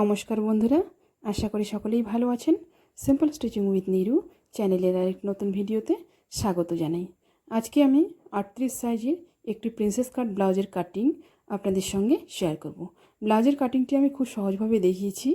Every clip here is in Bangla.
নমস্কার বন্ধুরা, আশা করি সকলেই ভালো আছেন। সিম্পল স্টিচিং উইথ নিরু চ্যানেলের আরেক নতুন ভিডিওতে স্বাগত জানাই। আজকে আমি আটত্রিশ সাইজের একটি প্রিন্সেস কাট ব্লাউজের কাটিং আপনাদের সঙ্গে শেয়ার করব। ব্লাউজের কাটিংটি আমি খুব সহজভাবে দেখিয়েছি।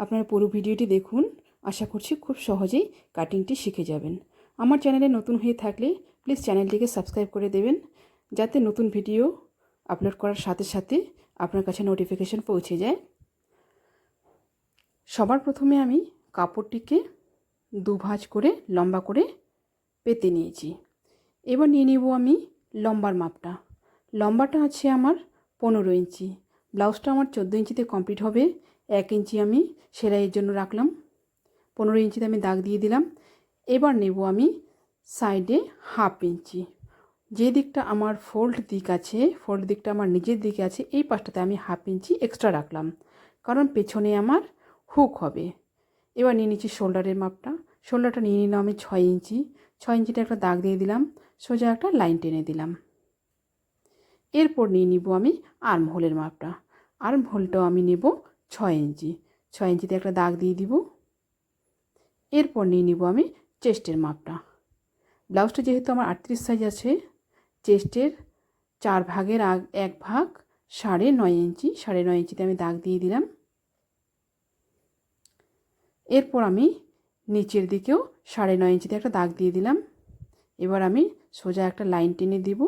আপনারা পুরো ভিডিওটি দেখুন। আশা করছি খুব সহজেই কাটিংটি শিখে যাবেন। আমার চ্যানেলে নতুন হয়ে থাকলে প্লিজ চ্যানেলটিকে সাবস্ক্রাইব করে দেবেন। যাতে নতুন ভিডিও আপলোড করার সাথে সাথে আপনার কাছে নোটিফিকেশান পৌঁছে যায়। সবার প্রথমে আমি কাপড়টিকে দুভাঁজ করে, লম্বা করে পেতে নিয়েছি। এবার নিয়ে নিব আমি লম্বার মাপটা। লম্বাটা আছে আমার পনেরো ইঞ্চি। ব্লাউজটা আমার চোদ্দ ইঞ্চিতে কমপ্লিট হবে। এক ইঞ্চি আমি সেলাইয়ের জন্য রাখলাম। পনেরো ইঞ্চিতে আমি দাগ দিয়ে দিলাম। এবার নেব আমি সাইডে হাফ ইঞ্চি। যে দিকটা আমার ফোল্ড দিক আছে, ফোল্ড দিকটা আমার নিজের দিকে আছে, এই পাশটাতে আমি হাফ ইঞ্চি এক্সট্রা রাখলাম। কারণ পেছনে আমার হুক হবে। এবার নিয়ে নিচ্ছি শোল্ডারের মাপটা। শোল্ডারটা নিয়ে নিলাম আমি ছয় ইঞ্চি। ছয় ইঞ্চিটা একটা দাগ দিয়ে দিলাম, সোজা একটা লাইন টেনে দিলাম। এরপর নিয়ে নিব আমি আর্ম হোলের মাপটা। আর্ম হোলটাও আমি নেব ছয় ইঞ্চি। ছয় ইঞ্চিতে একটা দাগ দিয়ে দিব। এরপর নিয়ে নিব আমি চেস্টের মাপটা। ব্লাউজটা যেহেতু আমার আটত্রিশ সাইজ আছে, চেস্টের চার ভাগের আগ এক ভাগ সাড়ে নয় ইঞ্চি। সাড়ে নয় ইঞ্চিতে আমি দাগ দিয়ে দিলাম। এরপর আমি নিচের দিকেও সাড়ে নয় ইঞ্চিতে একটা দাগ দিয়ে দিলাম। এবার আমি সোজা একটা লাইন টেনে দিব।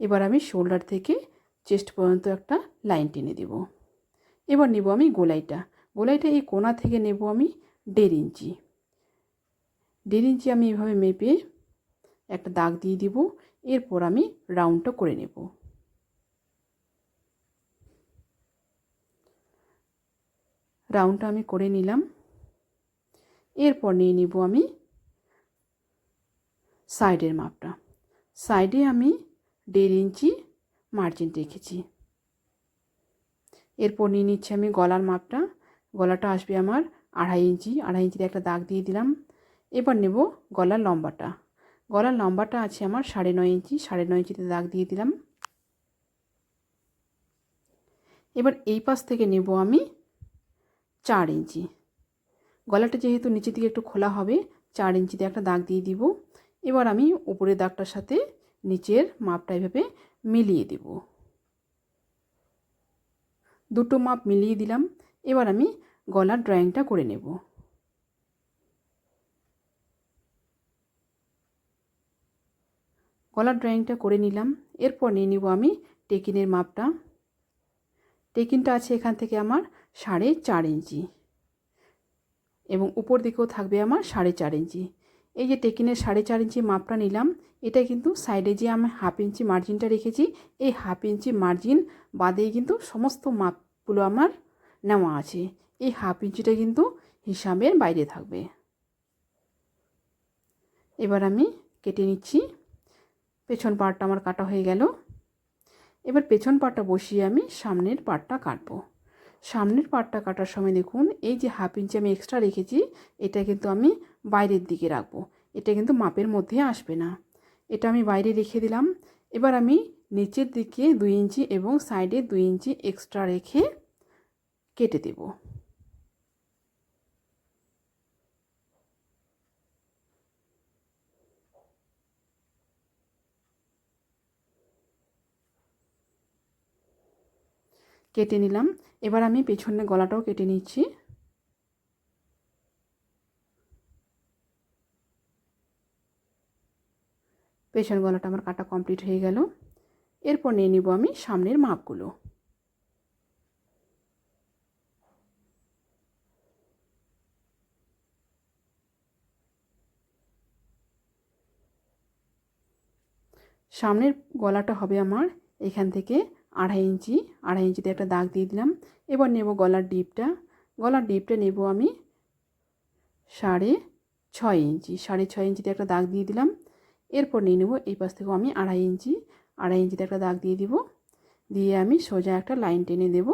এবার আমি শোল্ডার থেকে চেস্ট পর্যন্ত একটা লাইন টেনে দিব। এবার নেব আমি গোলাইটা। গোলাইটা এই কোনা থেকে নেব আমি দেড় ইঞ্চি। দেড় ইঞ্চি আমি এভাবে মেপে একটা দাগ দিয়ে দিব। এরপর আমি রাউন্ডটা করে নেব। রাউন্ডটা আমি করে নিলাম। এরপর নিয়ে নিব আমি সাইডের মাপটা। সাইডে আমি দেড় ইঞ্চি মার্জিন রেখেছি। এরপর নিয়ে নিচ্ছি আমি গলার মাপটা। গলাটা আসবে আমার আড়াই ইঞ্চি। আড়াই ইঞ্চিতে একটা দাগ দিয়ে দিলাম। এবার নেব গলার লম্বাটা। গলার লম্বাটা আছে আমার সাড়ে নয় ইঞ্চি। সাড়ে নয় ইঞ্চিতে দাগ দিয়ে দিলাম। এবার এই পাশ থেকে নেব আমি চার ইঞ্চি। গলাটা যেহেতু নিচের দিকে একটু খোলা হবে, চার ইঞ্চিতে একটা দাগ দিয়ে দিব। এবার আমি উপরের দাগটার সাথে নিচের মাপটা এভাবে মিলিয়ে দেব। দুটো মাপ মিলিয়ে দিলাম। এবার আমি গলার ড্রয়িংটা করে নেব। গলার ড্রয়িংটা করে নিলাম। এরপর নিয়ে নিব আমি টেকিনের মাপটা। টেকিনটা আছে এখান থেকে আমার সাড়ে চার ইঞ্চি। এবং উপর দিকেও থাকবে আমার সাড়ে চার ইঞ্চি। এই যে টেকিনের সাড়ে চার ইঞ্চি মাপটা নিলাম, এটা কিন্তু সাইডে যে আমি হাফ ইঞ্চি মার্জিনটা রেখেছি, এই হাফ ইঞ্চি মার্জিন বাদেই কিন্তু সমস্ত মাপগুলো আমার নেওয়া আছে। এই হাফ ইঞ্চিটা কিন্তু হিসাবের বাইরে থাকবে। এবার আমি কেটে নিচ্ছি। পেছন পার্টটা আমার কাটা হয়ে গেল। এবার পেছন পাটটা বসিয়ে আমি সামনের পাটটা কাটবো। সামনের পাটটা কাটার সময় দেখুন, এই যে হাফ ইঞ্চি আমি এক্সট্রা রেখেছি, এটা কিন্তু আমি বাইরের দিকে রাখব। এটা কিন্তু মাপের মধ্যে আসবে না। এটা আমি বাইরে রেখে দিলাম। এবার আমি নিচের দিকে দুই ইঞ্চি এবং সাইডে দুই ইঞ্চি এক্সট্রা রেখে কেটে দেবো। কেটে নিলাম। এবার আমি পেছনের গলাটাও কেটে নিচ্ছি। পেছন গলাটা আমার কাটা কমপ্লিট হয়ে গেল। এরপর নিয়ে নিব আমি সামনের মাপগুলো। সামনের গলাটা হবে আমার এখান থেকে আড়াই ইঞ্চি, আড়াই ইঞ্চিতে একটা দাগ দিয়ে দিলাম। এবার নেব গলার ডিপটা। গলার ডিপটা নেব আমি সাড়ে ছয় ইঞ্চি, সাড়ে ছয় ইঞ্চিতে একটা দাগ দিয়ে দিলাম। এরপর নিয়ে নেব এই পাশ থেকেও আমি আড়াই ইঞ্চি, আড়াই ইঞ্চিতে একটা দাগ দিয়ে দিব। দিয়ে আমি সোজা একটা লাইন টেনে দেব।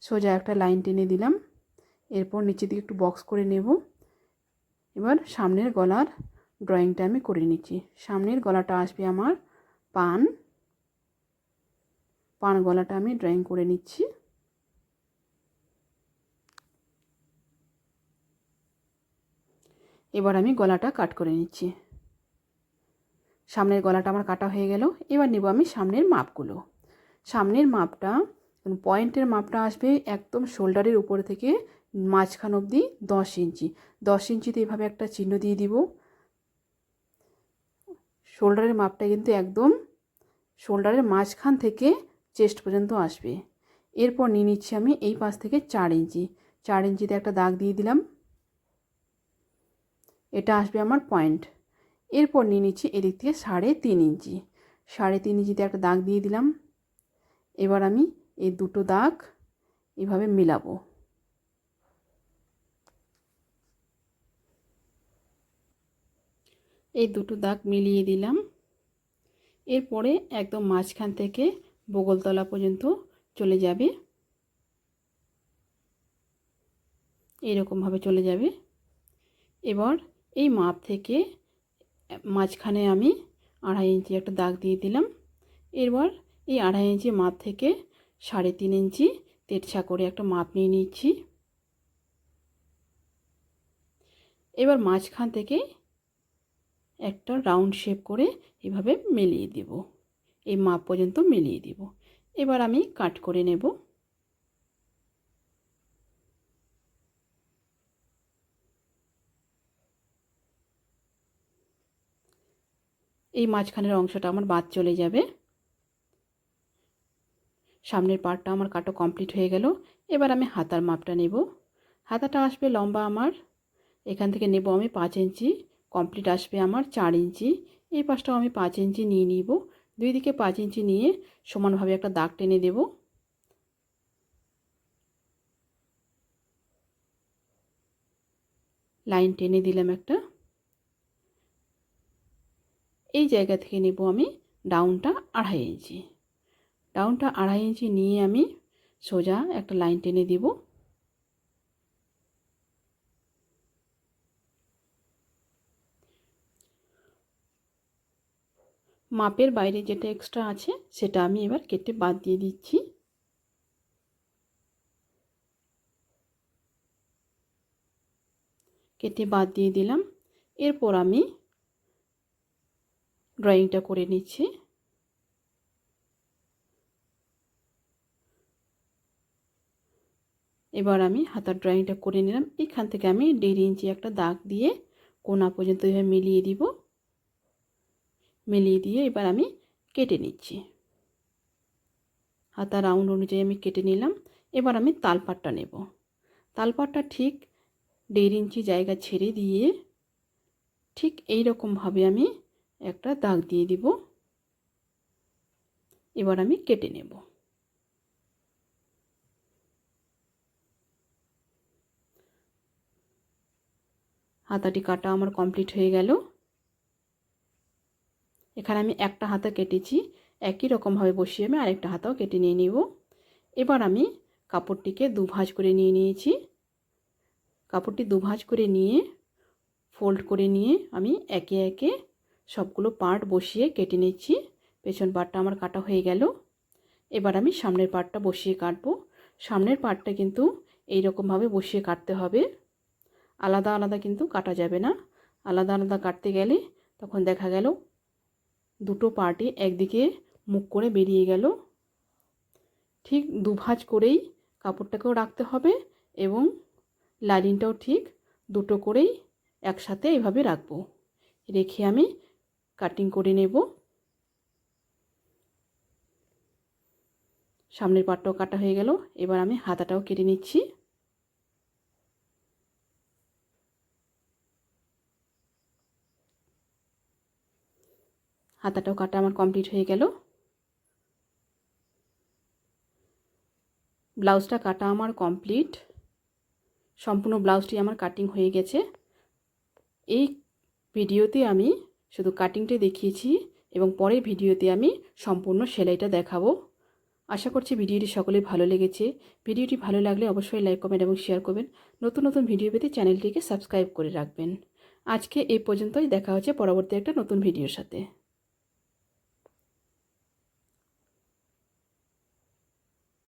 সোজা একটা লাইন টেনে দিলাম। এরপর নিচের দিকে একটু বক্স করে নেব। এবার সামনের গলার ড্রয়িংটা আমি করে নিচ্ছি। সামনের গলাটা আসবে আমার পান। পান গলাটা আমি ড্রয়িং করে নিচ্ছি। এবার আমি গলাটা কাট করে নিচ্ছি। সামনের গলাটা আমার কাটা হয়ে গেল। এবার নেব আমি সামনের মাপগুলো। সামনের মাপটা পয়েন্টের মাপটা আসবে একদম শোল্ডারের উপর থেকে মাঝখান অবধি দশ ইঞ্চি। দশ ইঞ্চিতে এভাবে একটা চিহ্ন দিয়ে দিব। শোল্ডারের মাপটা কিন্তু একদম শোল্ডারের মাঝখান থেকে চেস্ট পর্যন্ত আসবে। এরপর নিয়ে নিচ্ছি আমি এই পাশ থেকে চার ইঞ্চি। চার ইঞ্চিতে একটা দাগ দিয়ে দিলাম। এটা আসবে আমার পয়েন্ট। এরপর নিয়ে নিচ্ছি এদিক থেকে সাড়ে তিন ইঞ্চি। সাড়ে তিন ইঞ্চিতে একটা দাগ দিয়ে দিলাম। এবার আমি এই দুটো দাগ এভাবে মিলাবো। এই দুটো দাগ মিলিয়ে দিলাম। এরপরে একদম মাঝখান থেকে বগলতলা পর্যন্ত চলে যাবে। এইরকমভাবে চলে যাবে। এবার এই মাপ থেকে মাঝখানে আমি আড়াই ইঞ্চি একটা দাগ দিয়ে দিলাম। এরপর এই আড়াই ইঞ্চি মাপ থেকে সাড়ে তিন ইঞ্চি তেরছা করে একটা মাপ নিয়ে নিচ্ছি। এবার মাঝখান থেকে একটা রাউন্ড শেপ করে এভাবে মিলিয়ে দেব। এই মাপ পর্যন্ত মিলিয়ে দেব। এবার আমি কাট করে নেব। এই মাঝখানের অংশটা আমার বাদ চলে যাবে। সামনের পার্টটা আমার কাটো কমপ্লিট হয়ে গেল। এবার আমি হাতার মাপটা নেব। হাতাটা আসবে লম্বা আমার। এখান থেকে নেব আমি পাঁচ ইঞ্চি। কমপ্লিট আসবে আমার চার ইঞ্চি। এই পাশটাও আমি পাঁচ ইঞ্চি নিয়ে নিব। দুই দিকে পাঁচ ইঞ্চি নিয়ে সমানভাবে একটা দাগ টেনে দেব। লাইন টেনে দিলাম একটা। এই জায়গা থেকে নেব আমি ডাউনটা আড়াই ইঞ্চি। ডাউনটা আড়াই ইঞ্চি নিয়ে আমি সোজা একটা লাইন টেনে দিব। মাপের বাইরে যেটা এক্সট্রা আছে, সেটা আমি এবার কেটে বাদ দিয়ে দিচ্ছি। কেটে বাদ দিয়ে দিলাম। এরপর আমি ড্রয়িংটা করে নিচ্ছি। এবার আমি হাতার ড্রয়িংটা করে নিলাম। এখান থেকে আমি দেড় ইঞ্চি একটা দাগ দিয়ে কোনা পর্যন্ত এভাবে মিলিয়ে দিব। মিলিয়ে দিয়ে এবার আমি কেটে নিচ্ছি। হাতা রাউন্ড অনুযায়ী আমি কেটে নিলাম। এবার আমি তালপাটটা নেব। তালপাটটা ঠিক দেড় ইঞ্চি জায়গা ছেড়ে দিয়ে ঠিক এই রকমভাবে আমি একটা দাগ দিয়ে দিব। এবার আমি কেটে নেব। হাতাটি কাটা আমার কমপ্লিট হয়ে গেল। এখানে আমি একটা হাতা কেটেছি। একই রকমভাবে বসিয়ে আমি আরেকটা হাতাও কেটে নিয়ে নিব। এবার আমি কাপড়টিকে দুভাঁজ করে নিয়ে নিয়েছি। কাপড়টি দুভাঁজ করে নিয়ে, ফোল্ড করে নিয়ে আমি একে একে সবগুলো পার্ট বসিয়ে কেটে নিচ্ছি। পেছন পার্টটা আমার কাটা হয়ে গেল। এবার আমি সামনের পার্টটা বসিয়ে কাটবো। সামনের পার্টটা কিন্তু এই রকমভাবে বসিয়ে কাটতে হবে। আলাদা আলাদা কিন্তু কাটা যাবে না। আলাদা আলাদা কাটতে গেলে তখন দেখা গেল দুটো পার্টে একদিকে মুখ করে বেরিয়ে গেল। ঠিক দুভাজ করেই কাপড়টাকেও রাখতে হবে এবং লাইনিংটাও ঠিক দুটো করেই একসাথে এভাবে রাখব। রেখে আমি কাটিং করে নেব। সামনের পাটটাও কাটা হয়ে গেল। এবার আমি হাতাটাও কেটে নিচ্ছি। হাতাটাও কাটা আমার কমপ্লিট হয়ে গেল। ব্লাউজটা কাটা আমার কমপ্লিট। সম্পূর্ণ ব্লাউজটি আমার কাটিং হয়ে গেছে। এই ভিডিওতে আমি শুধু কাটিংটাই দেখিয়েছি এবং পরের ভিডিওতে আমি সম্পূর্ণ সেলাইটা দেখাবো। আশা করছি ভিডিওটি সকলেই ভালো লেগেছে। ভিডিওটি ভালো লাগলে অবশ্যই লাইক, কমেন্ট এবং শেয়ার করবেন। নতুন নতুন ভিডিও পেতে চ্যানেলটিকে সাবস্ক্রাইব করে রাখবেন। আজকে এই পর্যন্তই। দেখা হচ্ছে পরবর্তী একটা নতুন ভিডিওর সাথে।